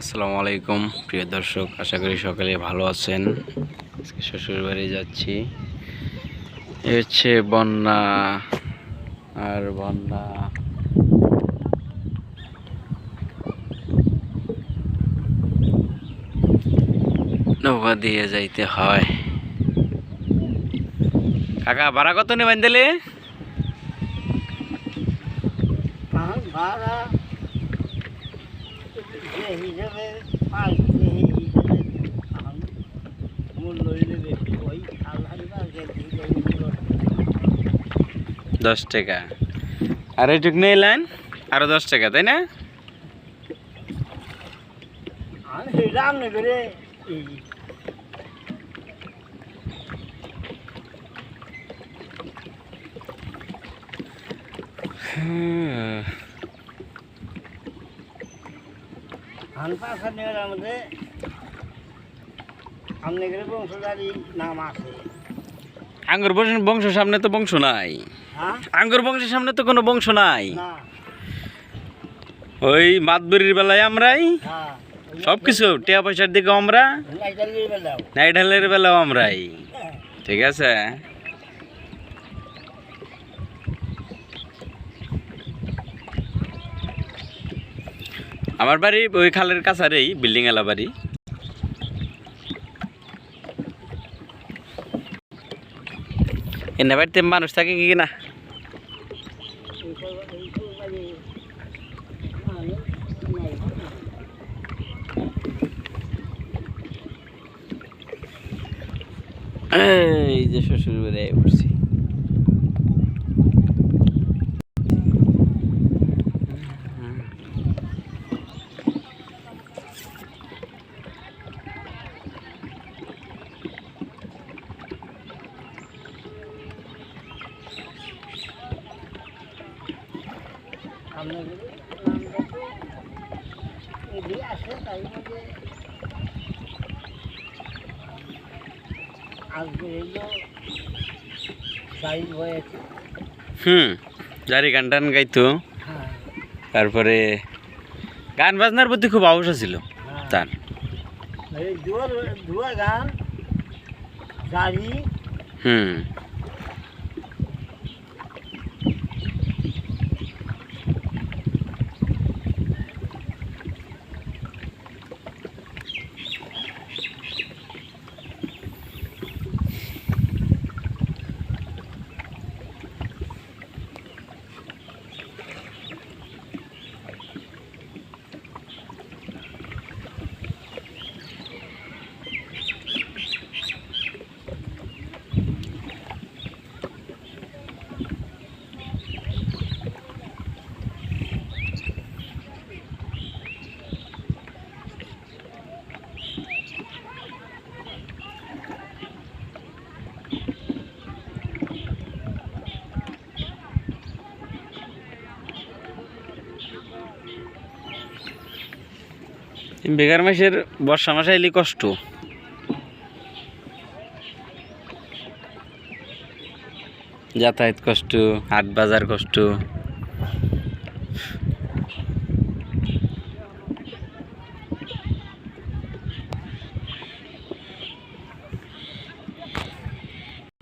আসসালামু আলাইকুম, প্রিয় দর্শক, আশা করি সকলে ভালো আছেন। আজকে শ্বশুর বাড়ি যাচ্ছি। এ হচ্ছে বন্যা, আর বন্যা। নৌকা দিয়ে যাইতে হয়। কাকা, ভাড়া কত নেবেন দিলে ভাড়া যে হিসেবে পাই সেই হিসেবে এখন মূল্য হইলে বেশি ওই দশ টাকা। আর এইটুক নিয়ে লাইন? আরও দশ টাকা তাই না? আমি নেওয়ার মধ্যে আমনে বংশধারী নাম আছে। আঙ্গুর বংশ সামনে তো বংশ নাই। হ্যাঁ? আঙ্গুর বংশের সামনে তো কোনো বংশ নাই। ওই মাতবরির বেলায় আমরাই। হ্যাঁ সব কিছু টিয়া পয়সার দিকে আমরা বেলাও। নাইডালের বেলাও আমরাই। হ্যাঁ। ঠিক আছে? আমার বাড়ি ওই খালের কাছারেই, বিল্ডিং এলা বাড়ি। এনে বাড়িতে মানুষ থাকে কি না? এই যে শ্বশুর বাড়ি আই আসে তাই মধ্যে হুম জারি গান টান গাইতো। হ্যাঁ। তারপরে গান বাজনার প্রতি খুব আবশ্যক ছিল হ্যাঁ। তার। হুম। বেকার মাসের বর্ষা মাসে এলি কষ্ট। যাতায়াত কষ্ট হাট বাজার কষ্ট।